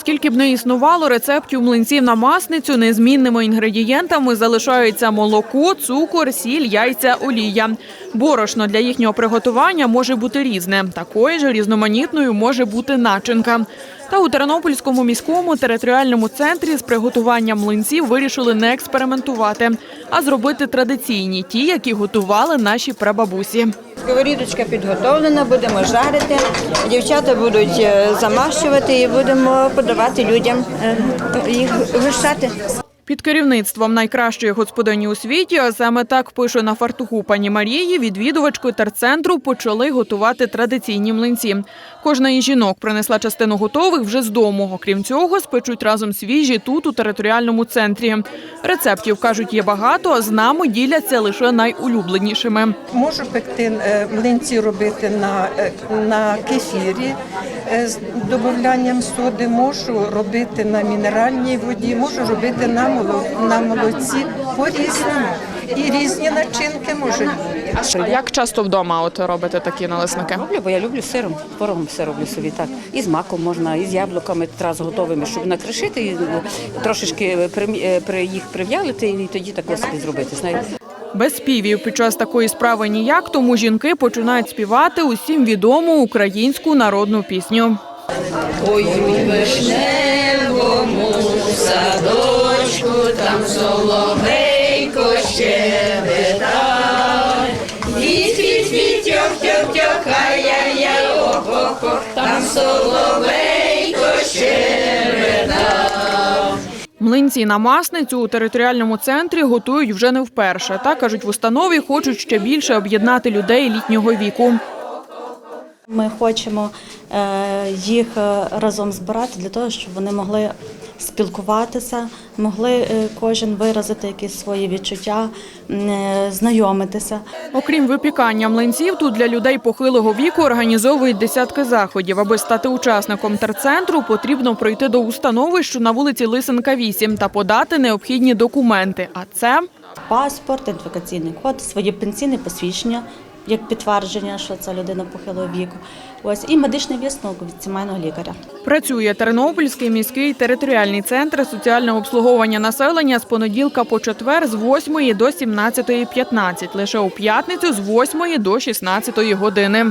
Скільки б не існувало рецептів млинців на масницю, незмінними інгредієнтами залишаються молоко, цукор, сіль, яйця, олія. Борошно для їхнього приготування може бути різне. Такою ж різноманітною може бути начинка. Та у Тернопільському міському територіальному центрі з приготуванням млинців вирішили не експериментувати, а зробити традиційні ті, які готували наші прабабусі. Сковорідочка підготовлена, будемо жарити. Дівчата будуть е, замащувати і будемо подавати людям е, їх вищати. Під керівництвом найкращої господині у світі, а саме так пише на фартуху пані Марії, відвідувачки терцентру почали готувати традиційні млинці. Кожна із жінок принесла частину готових вже з дому. Окрім цього, спечуть разом свіжі тут, у територіальному центрі. Рецептів, кажуть, є багато, а з нами діляться лише найулюбленішими. Можу пекти е, млинці робити на, е, на кефірі е, з додаванням соди, можу робити на мінеральній воді, можу робити на, на молоці по-різному. І різні начинки можуть. А як часто вдома от робите такі налисники? Роблю, бо я люблю сиром, порогом все роблю собі так. І з маком можна, і з яблуками одразу готовими, щоб накришити, і ну, трошечки е, при їх прив'ялити, і тоді таке собі зробити. Знаєте. Без співів під час такої справи ніяк, тому жінки починають співати усім відому українську народну пісню. Ой, у вишневому садочку, там соловейко щебета. Віть, віть, віть, тьох, тьох, тьох, ай-яй-яй, ох-ох-ох, там соловейко щебета. Млинці на масницю у територіальному центрі готують вже не вперше. Та кажуть, в установі хочуть ще більше об'єднати людей літнього віку. Ми хочемо е, їх е, разом збирати для того, щоб вони могли спілкуватися, могли е, кожен виразити якісь свої відчуття, е, знайомитися. Окрім випікання млинців, тут для людей похилого віку організовують десятки заходів. Аби стати учасником терцентру, потрібно пройти до установи, що на вулиці Лисенка 8, та подати необхідні документи. А це Паспорт, ідентифікаційний код, своє пенсійне посвідчення. Як підтвердження, що це людина похилого віку, ось і медичний висновок від сімейного лікаря. Працює Тернопільський міський територіальний центр соціального обслуговування населення з понеділка по четвер з 8 до 17.15, лише у п'ятницю з 8 до 16 години.